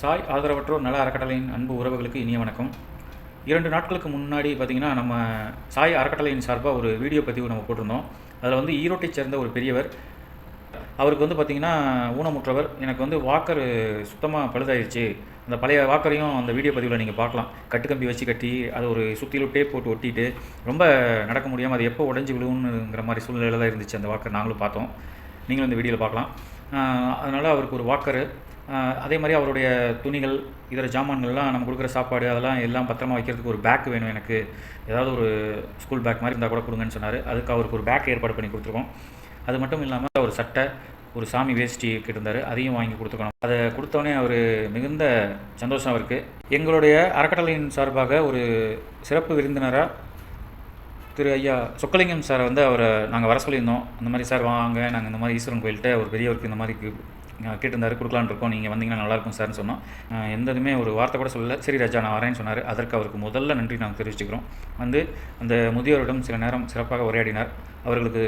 சாய் ஆதரவற்றோர் நல அறக்கட்டளையின் அன்பு உறவுகளுக்கு இனிய வணக்கம். இரண்டு நாட்களுக்கு முன்னாடி பார்த்தீங்கன்னா நம்ம சாய் அறக்கட்டளையின் சார்பாக ஒரு வீடியோ பதிவு நம்ம போட்டிருந்தோம். அதில் வந்து ஈரோட்டை சேர்ந்த ஒரு பெரியவர். அவருக்கு வந்து பார்த்தீங்கன்னா ஊனமுற்றவர். எனக்கு வந்து வாக்கர் சுத்தமாக பழுதாயிருச்சு. அந்த பழைய வாக்கரையும் அந்த வீடியோ பதிவில் நீங்கள் பார்க்கலாம். கட்டுக்கம்பி வச்சு கட்டி அதை ஒரு சுற்றிலும் டேப் போட்டு ஒட்டிட்டு ரொம்ப நடக்க முடியாமல் அது எப்போ உடஞ்சி விழுவுங்கிற மாதிரி சூழ்நிலையில் தான் இருந்துச்சு அந்த வாக்கர். நாங்களும் பார்த்தோம். நீங்களும் இந்த வீடியோவில் பார்க்கலாம். அதனால் அவருக்கு ஒரு வாக்கரு. அதே மாதிரி அவருடைய துணிகள் இதர ஜாமான்கள்லாம் நம்ம கொடுக்குற சாப்பாடு அதெல்லாம் எல்லாம் பத்திரமா வைக்கிறதுக்கு ஒரு பேக் வேணும் எனக்கு. ஏதாவது ஒரு ஸ்கூல் பேக் மாதிரி இருந்தால் கூட கொடுங்கன்னு சொன்னார். அதுக்கு அவருக்கு ஒரு பேக் ஏற்பாடு பண்ணி கொடுத்துருக்கோம். அது மட்டும் இல்லாமல் ஒரு சட்டை ஒரு சாமி வேஷ்டி கேட்டிருந்தாரு அதையும் வாங்கி கொடுத்துக்கணும். அதை கொடுத்தோடனே அவர் மிகுந்த சந்தோஷம் அவருக்கு. எங்களுடைய அறக்கட்டளையின் சார்பாக ஒரு சிறப்பு விருந்தினராக திரு ஐயா சொக்கலிங்கம் சாரை வந்து அவரை நாங்கள் வர சொல்லியிருந்தோம். இந்த மாதிரி சார் வாங்க நாங்கள் இந்த மாதிரி ஈஸ்வரன் கோயில்கிட்ட ஒரு பெரியவருக்கு இந்த மாதிரி கேட்டிருந்தாரு கொடுக்கலான்னு இருக்கோம். நீங்கள் வந்தீங்கன்னா நல்லாயிருக்கும் சார்னு சொன்னோம். எந்த இதுவுமே ஒரு வார்த்தை கூட சொல்லல. சரி ராஜா நான் வரேன்னு சொன்னார். அதற்கு அவருக்கு முதல்ல நன்றி நாங்கள் தெரிவிச்சுக்கிறோம். வந்து அந்த முதியோரிடம் சில நேரம் சிறப்பாக உரையாடினார். அவர்களுக்கு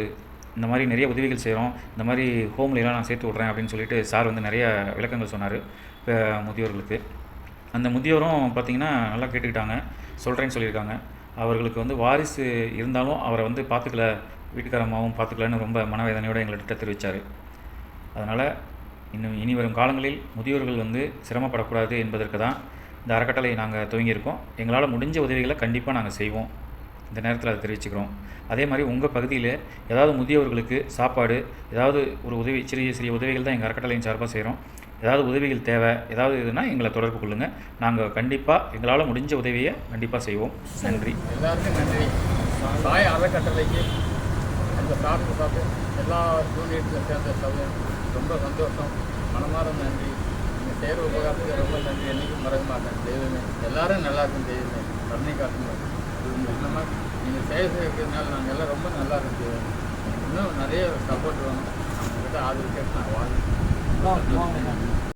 இந்த மாதிரி நிறைய உதவிகள் செய்கிறோம் இந்த மாதிரி ஹோம்லலாம் நான் சேர்த்து விட்றேன் அப்படின்னு சொல்லிட்டு சார் வந்து நிறைய விளக்கங்கள் சொன்னார் முதியோர்களுக்கு. அந்த முதியோரும் பார்த்திங்கன்னா நல்லா கேட்டுக்கிட்டாங்க. சொல்கிறேன்னு சொல்லியிருக்காங்க. அவர்களுக்கு வந்து வாரிசு இருந்தாலும் அவரை வந்து பார்த்துக்கல வீட்டுக்காரம்மாவும் பார்த்துக்கலன்னு ரொம்ப மனவேதனையோடு எங்கள்கிட்ட தெரிவித்தார் அதனால் இன்னும் இனி வரும் காலங்களில் முதியோர்கள் வந்து சிரமப்படக்கூடாது என்பதற்கு தான் இந்த அறக்கட்டளை நாங்கள் துவங்கியிருக்கோம். எங்களால் முடிஞ்ச உதவிகளை கண்டிப்பாக நாங்கள் செய்வோம். இந்த நேரத்தில் அதை தெரிவிச்சுக்கிறோம். அதே மாதிரி உங்கள் பகுதியில் ஏதாவது முதியவர்களுக்கு சாப்பாடு ஏதாவது ஒரு உதவி சிறிய சிறிய உதவிகள் தான் எங்கள் அறக்கட்டளையின் சார்பாக செய்கிறோம் ஏதாவது உதவிகள் தேவை ஏதாவது இதுனா எங்களை தொடர்பு கொள்ளுங்கள் நாங்கள் கண்டிப்பாக எங்களால் முடிஞ்ச உதவியை கண்டிப்பாக செய்வோம். நன்றி. எல்லாருக்கும் நன்றி. தாய் அறக்கட்டளைக்கு அந்த சாப்பிட்டு சாப்பிட்டு எல்லா யூனிட்ஸில் சேர்ந்த சௌகரியம் ரொம்ப சந்தோஷம். மனமார்ந்த நன்றி. நீங்கள் செய்கிற உபகாரத்துக்கு ரொம்ப நன்றி. என்றைக்கும் மறக்க மாட்டேன். தெய்வமே. எல்லாரும் நல்லா இருக்கும் தெய்வமே. கருணை காட்டுங்க. இந்த மாதிரி நீங்கள் செய்ய செய்யறதுனால நாங்கள் எல்லாம் ரொம்ப நல்லா இருக்கும் தெய்வமே. இன்னும் நிறைய சப்போர்ட் வேணும். அவங்ககிட்ட ஆதரவு கேட்டு நான் வாழ்க்கை